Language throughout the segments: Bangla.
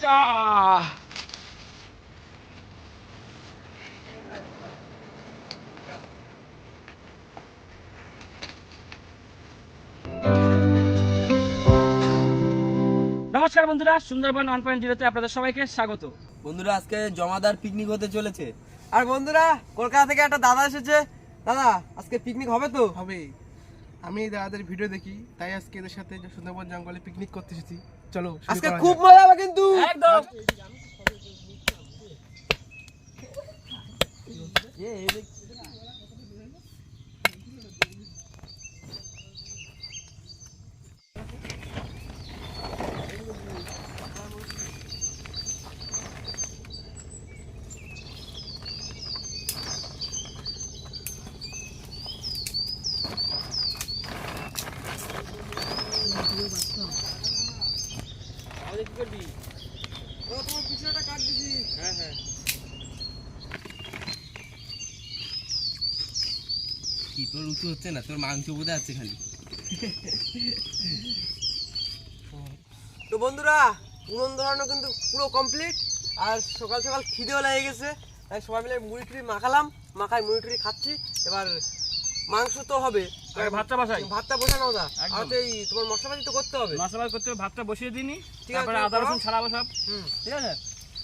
Ah! নমস্কার বন্ধুরা সুন্দরবন ওয়ান পয়েন্ট জিরোতে আপনাদের সবাইকে স্বাগত। বন্ধুরা আজকে জমাদার পিকনিক হতে চলেছে। আর বন্ধুরা কলকাতা থেকে একটা দাদা এসেছে। দাদা আজকে পিকনিক হবে তো? হবে আমি এই দাদাদের ভিডিও দেখি তাই আজকে এদের সাথে সুন্দরবন জঙ্গলে পিকনিক করতে এসেছি। চলো আজকে খুব মজা হবে কিন্তু। একদম। কি হচ্ছে না তোর মাংস বোধ আছে খালি। তো বন্ধুরা উনুন ধরানো কিন্তু পুরো কমপ্লিট আর সকাল সকাল খিদেও লেগে গেছে তাই সবাই মিলে মুড়ি টুড়ি মাখালাম মাখায় মুড়ি টুড়ি খাচ্ছি। এবার মাংস তো হবে। ভাতটা বসাই। ভাতটা বসানো দা একদম। আর তো এই তোমার মশলাপাতি তো করতে হবে। মশলা করতে হবে, ভাতটা বসিয়ে দিনি ঠিক আছে, তারপরে আদা। রসুন ছাড়াবো সব। হুম। ঠিক আছে?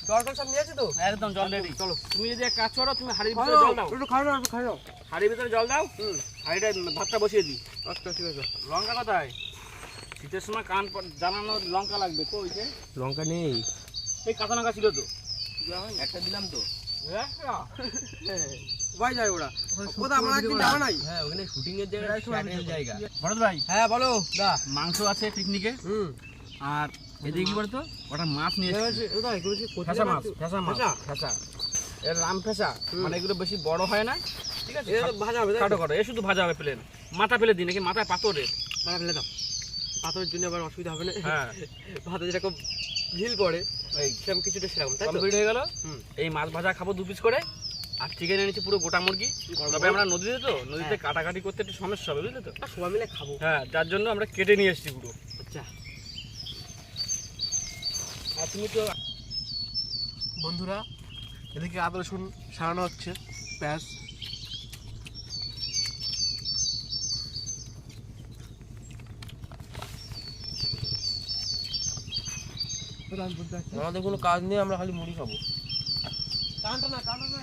জল টল সব নিয়েছে তো? একদম জল রেডি চলো তুমি যদি এক কাজ করো তুমি হাড়ির ভিতরে জল দাও। একটু খাও না একটু খাও হাড়ির ভিতরে জল দাও। হুম। হাড়িটা ভাতটা বসিয়ে দিই। আচ্ছা ঠিক আছে। লঙ্কা কোথায়? শীতের সময় কান প- জানানো লঙ্কা লাগবে কো ওই যে? লঙ্কা নেই। এই কাঁচা লঙ্কা ছিল তো। একটা দিলাম তো। ভাই যায় ওরা? কোথা আমরা একদিন যাব নাই? হ্যাঁ ওখানে শুটিং এর জায়গাটা জায়গা। ভরত ভাই। হ্যাঁ বলো। দা মাংস আছে পিকনিকে হুম। আর এদিকে কি বলতো? ওটা মাছ নিয়ে ফেসা মাছ? ফেসা মাছ ফেসা? এর রাম ফেসা। মানে এগুলো বেশি বড় হয় না। ঠিক আছে? ভাজা হবে তো? খাটো এ শুধু ভাজা হবে প্লেন মাথা ফেলে দিই নাকি? মাথায় পাথরের। ভাজা ফেলে দাও। পাথরের জন্য আবার অসুবিধা হবে না? হ্যাঁ। ভাতে যেরকম ঝিল পড়ে এই সেরকম কিছুটা সেরকম তাই কমপ্লিট হয়ে গেল? এই মাছ ভাজা খাব দু পিস করে। আর চিকেন এনেছি পুরো গোটা মুরগি। তবে আমরা নদীতে তো নদীতে কাটাকাটি করতে একটু সমস্যা হবে বুঝলে তো? সবাই মিলে খাব। হ্যাঁ যার জন্য আমরা কেটে নিয়ে এসেছি পুরো। আচ্ছা। বন্ধুরা এদিকে আদা রসুন সারানো হচ্ছে পেঁয়াজ আমাদের কোনো কাজ নেই আমরা খালি মুড়ি খাব। কানটা না কানটা না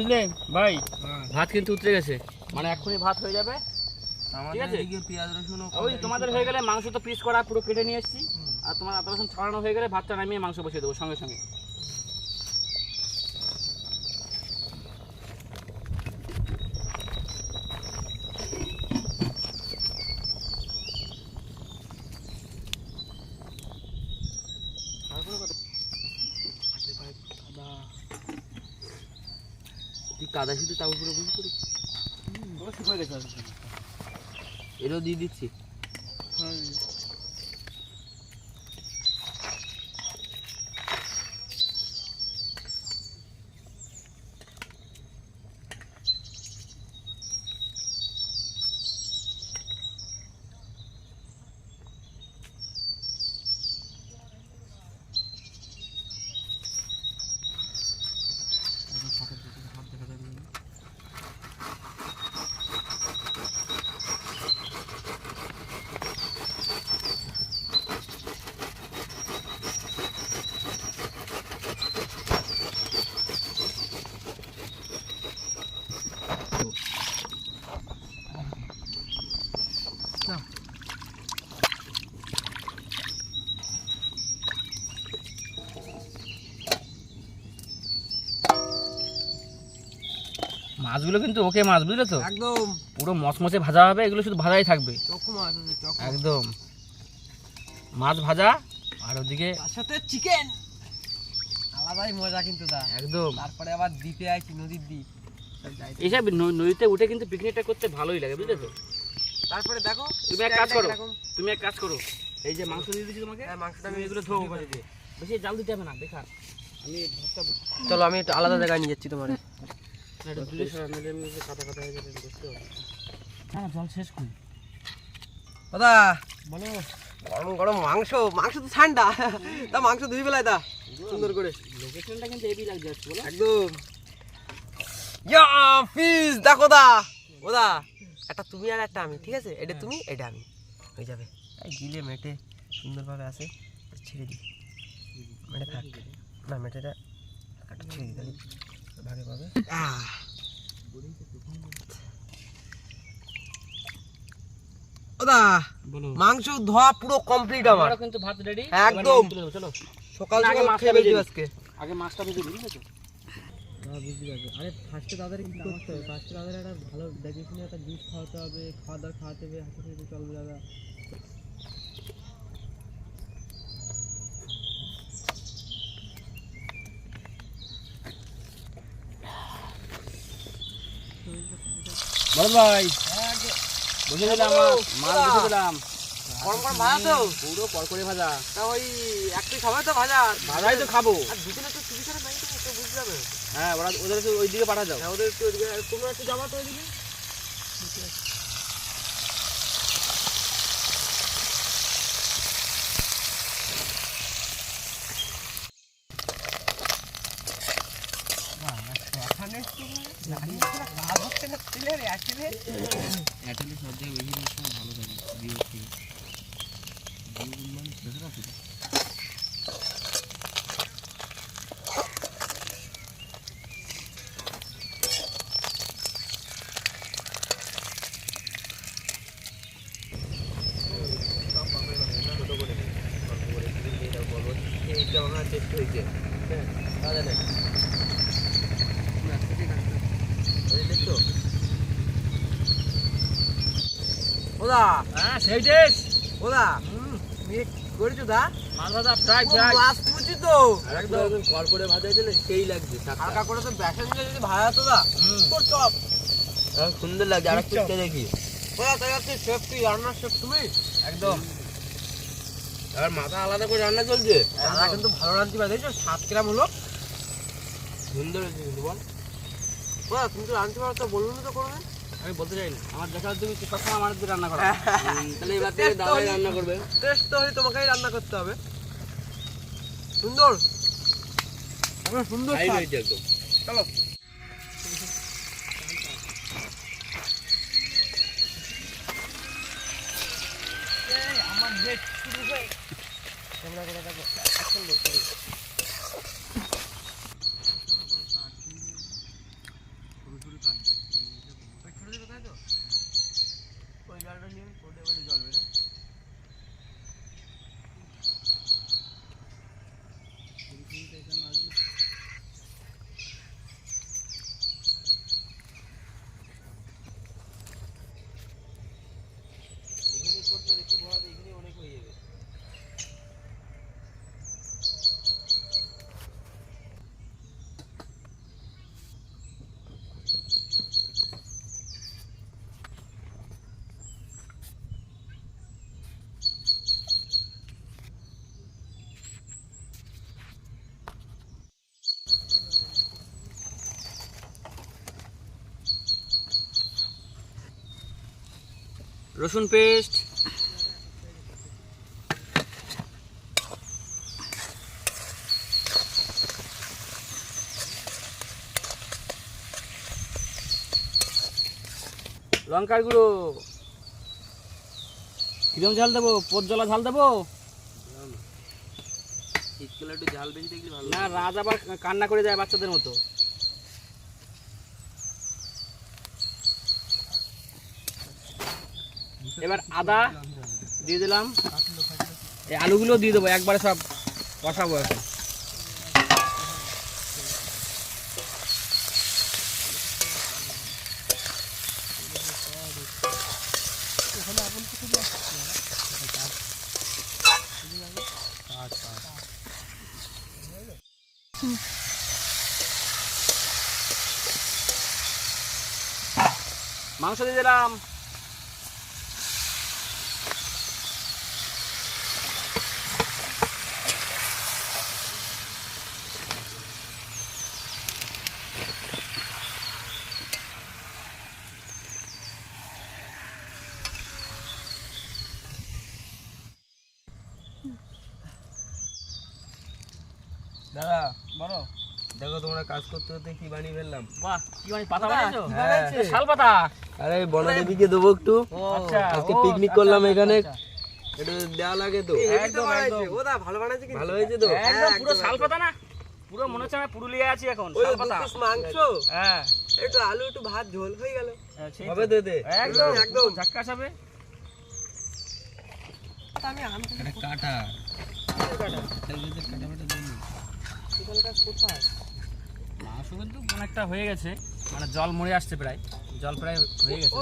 বুঝলেন? ভাই হ্যাঁ। ভাত কিন্তু উতরে গেছে। মানে এক্ষুনি ভাত হয়ে যাবে। আমাদের আছে? এদিকে পেঁয়াজ রসুন ওই তোমাদের হয়ে গেলে মাংস তো পিস করা পুরো কেটে নিয়ে এসেছি। আর তোমার আদা রসুন ছড়ানো হয়ে গেলে ভাতটা নামিয়ে মাংস বসিয়ে দেবো সঙ্গে সঙ্গে তুই কাদা শুধু তাও পুরো বুঝি করি। এরও দিয়ে দিচ্ছি। মাছগুলো কিন্তু ওকে মাছ বুঝলে তো? একদম। পুরো মচমচে ভাজা হবে এগুলো শুধু ভাজাই থাকবে। আছে একদম। মাছ ভাজা আর ওদিকে সাথে চিকেন আলাদাই মজা কিন্তু দা একদম। তারপরে আবার দ্বীপে আইছি নদীর দ্বীপ। এইসব নদীতে উঠে কিন্তু পিকনিকটা করতে ভালোই লাগে বুঝলে তো? তারপরে দেখো তুমি এক কাজ করো। তুমি এক কাজ করো। এই যে মাংস দিয়ে দিচ্ছি তোমাকে হ্যাঁ, মাংসটা আমি এগুলো ধোবো করে দিয়ে। বেশি জাল দিতে হবে না বেকার আমি চলো আমি একটু আলাদা জায়গায় নিয়ে যাচ্ছি তোমার। না, হয়ে জল শেষ করি। দাদা! বলো। গরম গরম মাংস মাংস তো ঠান্ডা। তা মাংস দুই বেলায় দা সুন্দর করে। লোকেশনটা কিন্তু হেভি লাগছে একদম। ইয়া ফিস দেখো দা। ওদা একটা তুমি আর একটা আমি ঠিক আছে? এটা তুমি এটা আমি। হয়ে যাবে। এই গিলে মেটে সুন্দরভাবে আছে ছেড়ে দিই মেটে থাক। না মেটেটা একটা ছেড়ে দিই ভাগে পাবে ওদা মাংস ধোয়া পুরো কমপ্লিট আমার। কিন্তু ভাত রেডি একদম। চলো। সকাল মাছটা খেয়ে বেরিয়ে আজকে। আগে মাছটা বুঝতে পারবে আরে ফার্স্টে তাদের কি করতে হবে। ফার্স্টে তাদের একটা ভালো দেখে শুনে একটা জুস খাওয়াতে হবে খাওয়া দাওয়া খাওয়াতে হবে হাতে খেতে চলবে দাদা। বল ভাই। বুঝে দিলাম মাছ মাছ বুঝে দিলাম গরম গরম ভাজা তো। পুরো পরপরে ভাজা। তা ওই এক পিস তো ভাজা। ভাজাই তো খাব। আর দুজনে তো চুরি করে নাই তো তো বুঝতে যাবে হ্যাঁ ওরা ওদের ওইদিকে ওই দিকে পাঠা যাও। হ্যাঁ ওদের একটু তোমরা একটু যাবা তো ওইদিকে এয়ারটেলে সব জায়গায় বেশি সময় ভালো থাকে জিও থেকে জিও গুলো বেশি রাখি এইটা হ্যাঁ ওই ওদা হ্যাঁ সেই টেস ওদা তুমি করেছ দা? মাছ ভাজা ফ্রাই ও, মাছ কুচি তো। একদম কড়কড়ে ভাজা দিলে সেই লাগছে হালকা করে তো বেসন দিয়ে যদি ভাজা তো দা তোর চপ। সুন্দর লাগছে আর একটু দেখি। ওদা তাই আছে শেফ তুই রান্নার শেফ তুমি? একদম। আর মাথা আলাদা করে রান্না চলছে? দাদা কিন্তু ভালো রাঁধতে পারে দেখছ? সাত গ্রাম হলো। সুন্দর হয়েছে কিন্তু বল। ওদা তুমি তো রাঁধতে পারো তো বলুন তো করবে আমি বলতে চাই না আমার দেখা তুমি সবসময় আমার দিয়ে রান্না করো। তাহলে এবার থেকে দাদাই রান্না করবে। টেস্ট তো হলে তোমাকেই রান্না করতে হবে। সুন্দর। সুন্দর হয়েছে একদম। চলো। ক্যামেরা করে দেখো অ্যাকশন বলতে হবে ওই ছোট ছোট তাই তো? ওই জালটা নিয়ে ওটা ওটা জ্বলবে না এখানে করলে দেখি বড় এখানে অনেক হয়ে যাবে রসুন পেস্ট। লঙ্কার গুঁড়ো। কিরম ঝাল দেবো? পোত জলা ঝাল দেবো? না রাজ আবার কান্না করে যায় বাচ্চাদের মতো। এবার আদা দিয়ে দিলাম। এই আলুগুলো দিয়ে দেবো, একবারে সব বসাবো এখন। মাংস দিয়ে দিলাম। কাজ করতে করতে কি বানিয়ে ফেললাম? বাহ কি মানে পাতা বানাইছো শাল আরে বনদেবীকে দেবো একটু। আচ্ছা। আজকে পিকনিক আচ্ছা, করলাম আচ্ছা, এখানে। একটু দেওয়া লাগে তো। এই হেভি তো একদম, বানাইছে। একদম। ও দা ভালো বানাইছে কিন্তু। ভালো হয়েছে তো? একদম পুরো একদম, শাল একদম। পাতা না? পুরো মনে হচ্ছে আমি পুরুলিয়া আছি এখন ওই শাল পাতা। মাংস। হ্যাঁ। একটু আলু একটু ভাত ঝোল হয়ে গেল। হ্যাঁ, হবে একদম হবে আমি আনতে এটা কাটা। কোথায়? মাংস অনেকটা হয়ে গেছে মানে জল মরে আসছে প্রায় জল প্রায় হয়ে গেছে?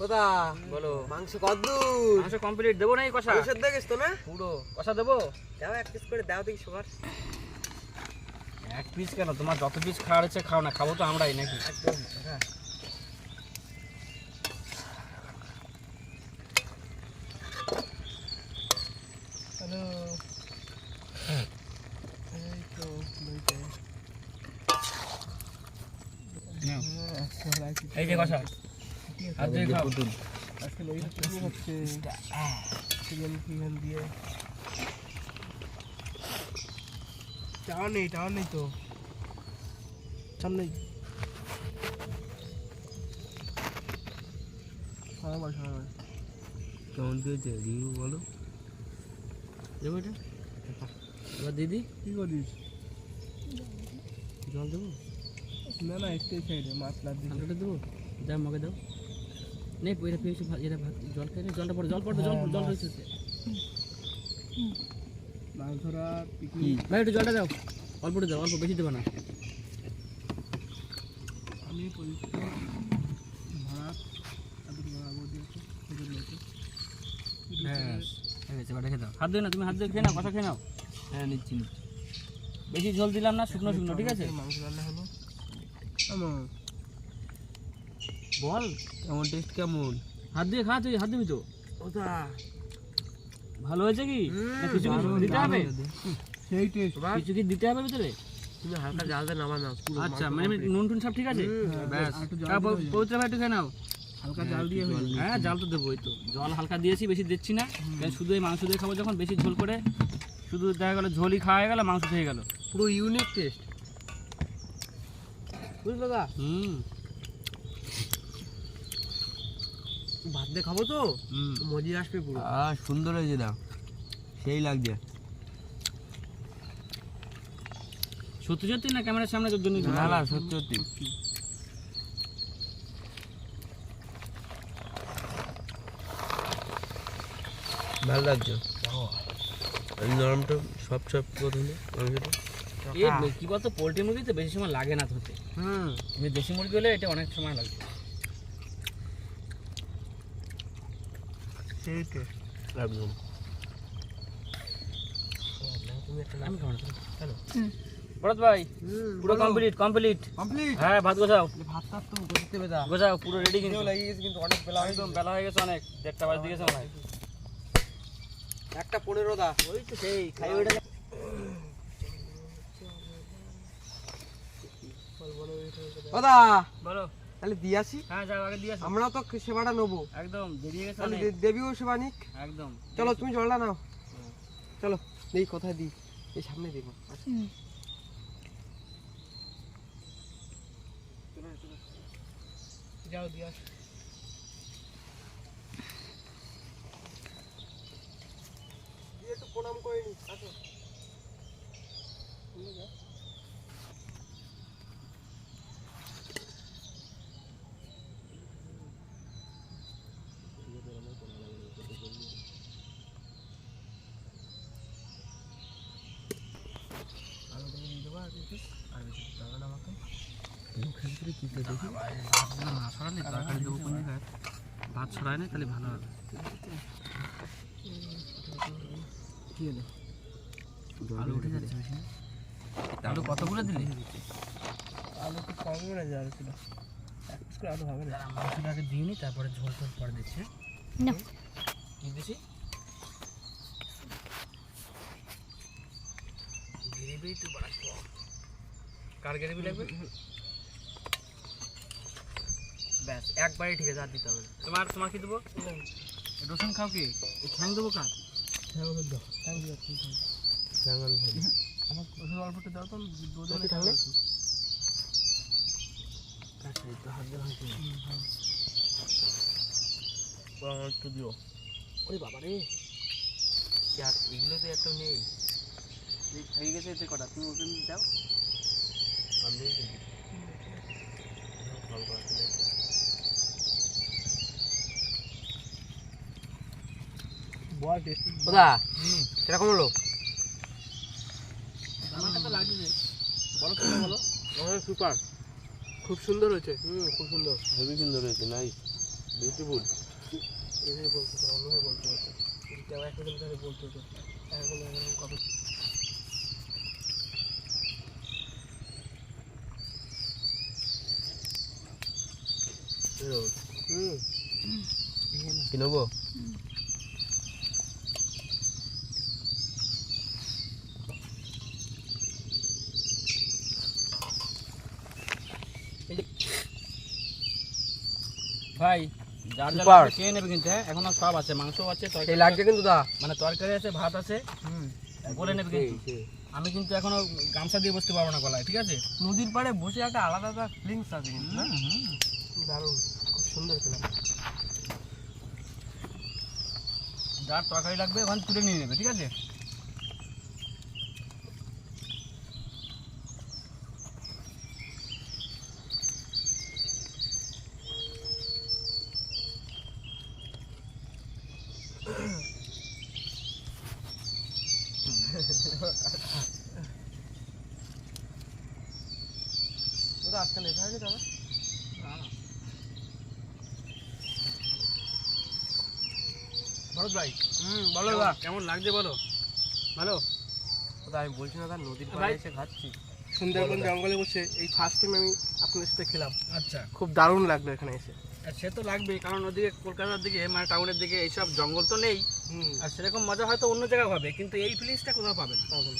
কোথা? বলো। মাংস কদ্দুর। মাংস কমপ্লিট দেবো নাকি কষা? ওষুধ দেখিস তো না? পুরো কষা দেবো? দাও এক পিস করে দাও দেখি সবার। এক পিস কেন? তোমার যত পিস খাওয়ার খাও না খাব তো আমরাই নাকি? একদম হ্যাঁ হ্যালো এই তো লইতে এই যে কষা। আর দিয়ে খাও। আজকে লইটা শুরু হচ্ছে চিকেন ফিকেন দিয়ে টাওয়ার নেই টাওয়ার নেই তো সামনেই সবাই সবাই কেমন কি হয়েছে রিভিউ বলো। দেবো এটা? এবার দিদি? কি করিস? জল দেবো? না না একটাই সাইডে মাছ লাদ দিস হালকাটা দেবো? দাও মগে দাও। নেই এটা পেয়েছি এটা ভাত জল খেয়ে নে, জলটা পড়ে জল পড়ে জল জল মাছ। রয়েছে মাছ ধরা পিকনিক ভাই একটু জলটা দাও। অল্প দাও অল্প বেশি দেবো না। আমি পরিচিত ভাত হ্যাঁ। ঠিক আছে এবার রেখে দাও হাত দিয়ে না তুমি হাত দিয়ে খেয়ে নাও কষা খেয়ে নাও। হ্যাঁ নিচ্ছি। বেশি ঝোল দিলাম না শুকনো শুকনো ঠিক আছে? মাংস রান্না হলো। বল। কেমন টেস্ট কেমন? হাত দিয়ে খা তুই হাত দিবি তো। ভালো হয়েছে কি? কিছু কিছু দিতে হবে? সেই টেস্ট কিছু কি দিতে হবে ভিতরে? তুমি হালকা জাল নামা নাও আচ্ছা মানে নুন টুন সব ঠিক আছে? ব্যাস। হ্যাঁ, পবিত্র ভাই একটু খেয়ে নাও। হালকা জাল দিয়ে হ্যাঁ জাল তো জল হালকা দিয়েছি বেশি দিচ্ছি না। শুধু এই মাংস দিয়ে খাব যখন বেশি ঝোল করে। শুধু দেখা গেলো ঝোলই খাওয়া হয়ে গেল মাংস হয়ে গেল। পুরো ইউনিক টেস্ট বুঝলো দা হুম। ভাত দিয়ে খাব তো? মজি আসবে পুরো। আহ সুন্দর হয়েছে দা সেই লাগছে। সত্যি সত্যি না ক্যামেরার সামনে তোর জন্য না না সত্যি সত্যি ভালো লাগছে। নরমটা সব সব প্রথমে। মাংসটা এ কি বলতো পোলট্রি মুরগিতে বেশি সময় লাগে না ধরতে। হুম। দেশি মুরগি হলে এটা অনেক সময় লাগে একদম। তুমি একটা আমি খাব না চলো। ভরত ভাই পুরো কমপ্লিট কমপ্লিট কমপ্লিট হ্যাঁ ভাত গোছাও। ভাত তো পুরো রেডি কিন্তু। লেগে গেছে কিন্তু অনেক বেলা একদম বেলা হয়ে গেছে অনেক। দেড়টা বাজে গেছে মনে হয়। একটা পনেরো দা। ওই তো সেই খাই ওইটা। ওদা বলো। তাহলে দিয়ে আসি। হ্যাঁ যাও আগে দিয়ে আসো। আমরাও তো সেবাটা নেব। একদম বেরিয়ে গেছে তাহলে দেবীও সেবা নিক। একদম চলো তুমি জলটা নাও। চলো দেখি কোথায় দিই? এই সামনে দিব যাও দিয়ে আসো। একটু প্রণাম করে নি আসো না সরালে তরকারি দেবো কোন ভাত ছড়ায় না তাহলে ভালো হবে। কি আলু উঠে যাচ্ছে আলু কতগুলো দিলি? আলু তো ছিল। এক পিস করে আলু হবে না। মাংসটা আগে দিয়ে নি তারপরে ঝোল টোল পরে দিচ্ছে না। কি দিছি? গ্রেভি একটু বড় কম। কার গ্রেভি লাগবে? ব্যাস একবারে ঠিক আছে আর দিতে হবে তোমার তোমার কি দেবো? রসুন খাও কি? ঠ্যাং দেবো কার? হ্যাঁ ওদের দাও আমার ওষুধ একটু দাও তো দুজনে থাকলে? একটু দিও ওরে বাবা রে আর এগুলো তো এত নেই। হয়ে গেছে এতে কটা তুমি ওখানে দাও আমি ওদা কীরকম হলো? সুপার খুব সুন্দর হয়েছে। হুম খুব সুন্দর। হেভি সুন্দর হয়েছে নাইস বিউটিফুল এভাবে বলতে হতো অন্যভাবে বলতে আমার ধরে বলতে হতো এখন কত হুম। কি ভাই যার যার Super. খেয়ে নেবে কিন্তু হ্যাঁ এখনও সব আছে মাংস আছে সেই লাগছে কিন্তু দা। মানে তরকারি আছে ভাত আছে বলে নেবে কিন্তু। আমি কিন্তু এখনও গামছা দিয়ে বসতে পারব না গলায় ঠিক আছে? নদীর পাড়ে বসে একটা আলাদা আলাদা ফিলিংস আছে কিন্তু না? দারুণ খুব সুন্দর খেলাম। যার তরকারি লাগবে ওখানে তুলে নিয়ে নেবে ঠিক আছে ওটা আজকে লেখা হয়নি তবে ভরত ভাই হুম বলো কেমন- লাগছে বলো? ভালো আমি বলছি না নদীর পাড়ে এসে খাচ্ছি। সুন্দরবন জঙ্গলে বসে এই ফার্স্ট টাইম আমি আপনাদের সাথে খেলাম। আচ্ছা। খুব দারুণ লাগল এখানে এসে। আর সে তো লাগবেই কারণ ওদিকে কলকাতার দিকে মানে টাউনের দিকে এইসব জঙ্গল তো নেই। আর সেরকম মজা হয়তো অন্য জায়গায় হবে কিন্তু এই ফিলিংসটা কোথাও পাবে না। পাবো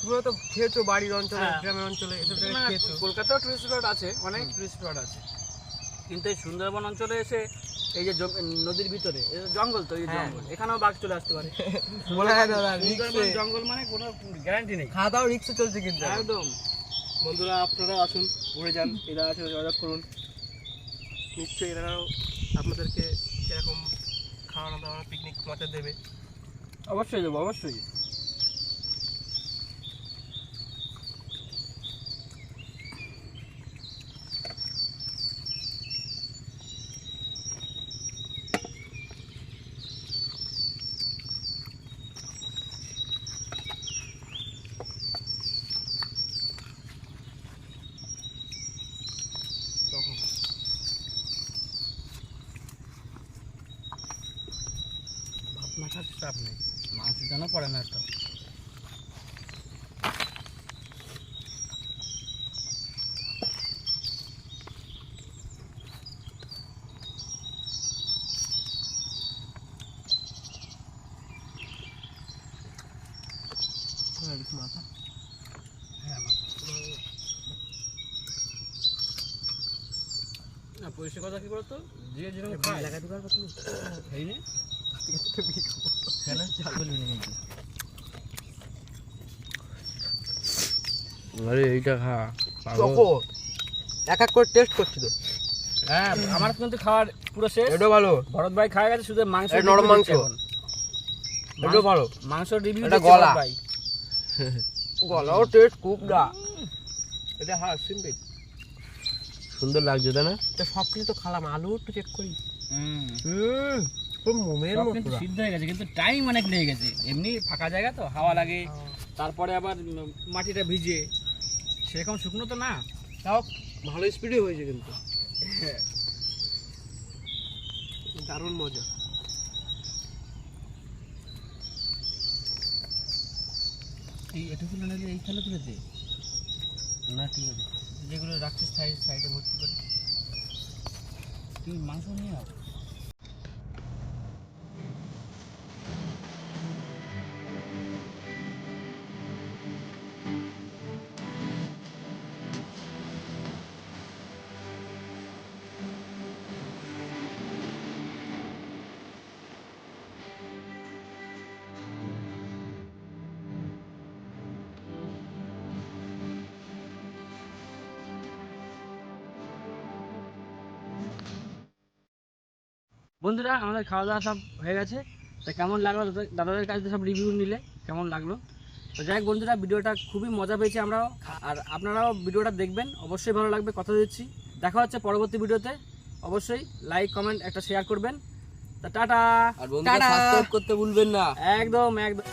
তুমি তো খেয়েছো বাড়ির অঞ্চলে হ্যাঁ। গ্রামের অঞ্চলে এসব জায়গায় খেয়েছো। কলকাতাও টুরিস্ট স্পট আছে অনেক টুরিস্ট স্পট আছে। কিন্তু এই সুন্দরবন অঞ্চলে এসে এই যে নদীর ভিতরে এই জঙ্গল তো এই হ্যাঁ। জঙ্গল। এখানেও বাঘ চলে আসতে পারে। বলা দাদা জঙ্গল মানে কোনো গ্যারান্টি নেই। খাওয়া দাওয়া রিক্সে চলছে কিন্তু। একদম। বন্ধুরা আপনারাও আসুন ঘুরে যান এরা আছে যোগাযোগ করুন। নিশ্চয়ই এরাও আপনাদেরকে এরকম খাওয়ানো দাওয়ানো পিকনিক মজা দেবে। অবশ্যই দেবো অবশ্যই। খাচ্ছে চাপ নেই। মাংস যেন পড়ে না তো মাথা? হ্যাঁ না পরিষ্কার কথা কি বলতো? যে যেরকম খায়। লাগাতে পারব তুমি? নে কেন চালু নিয়ে নিয়েছি আরে এইটা খা এক এক করে টেস্ট করছি তো। হ্যাঁ আমার কিন্তু খাওয়ার পুরো শেষ। এটাও ভালো। ভরত ভাই খাওয়া গেছে শুধু মাংস নরম মাংস। দিচ্ছে ভালো। মাংস রিভিউ এটা গলা। ভাই। গলাও টেস্ট খুব দা এটা হ্যাঁ সিম্পল। সুন্দর লাগছে তাই না? এটা সব কিছু তো খালাম আলু একটু চেক করি। হুম। হুম মোমের মতো কিন্তু সিদ্ধ হয়ে গেছে কিন্তু টাইম অনেক লেগে গেছে। এমনি ফাঁকা জায়গা তো হাওয়া লাগে। তারপরে আবার মাটিটা ভিজে। সেরকম শুকনো তো না। তাও ভালো স্পিডে হয়েছে কিন্তু। দারুণ মজা। এই এটা তুলে নিলে এই খালে তুলে দে। না ঠিক আছে। যেগুলো রাখছিস সাইড সাইডে ভর্তি করে। তুই মাংস নিয়ে আও বন্ধুরা আমাদের খাওয়া দাওয়া সব হয়ে গেছে। তা কেমন লাগল? দাদাদের কাছে সব রিভিউ নিলে কেমন লাগল? তো যাই হোক বন্ধুরা ভিডিওটা খুবই মজা পেয়েছি আমরাও। আর আপনারাও ভিডিওটা দেখবেন অবশ্যই ভালো লাগবে কথা দিচ্ছি। দেখা হচ্ছে পরবর্তী ভিডিওতে। অবশ্যই লাইক কমেন্ট একটা শেয়ার করবেন। তা টাটা। আর বন্ধুরা সাবস্ক্রাইব করতে ভুলবেন না। একদম একদম।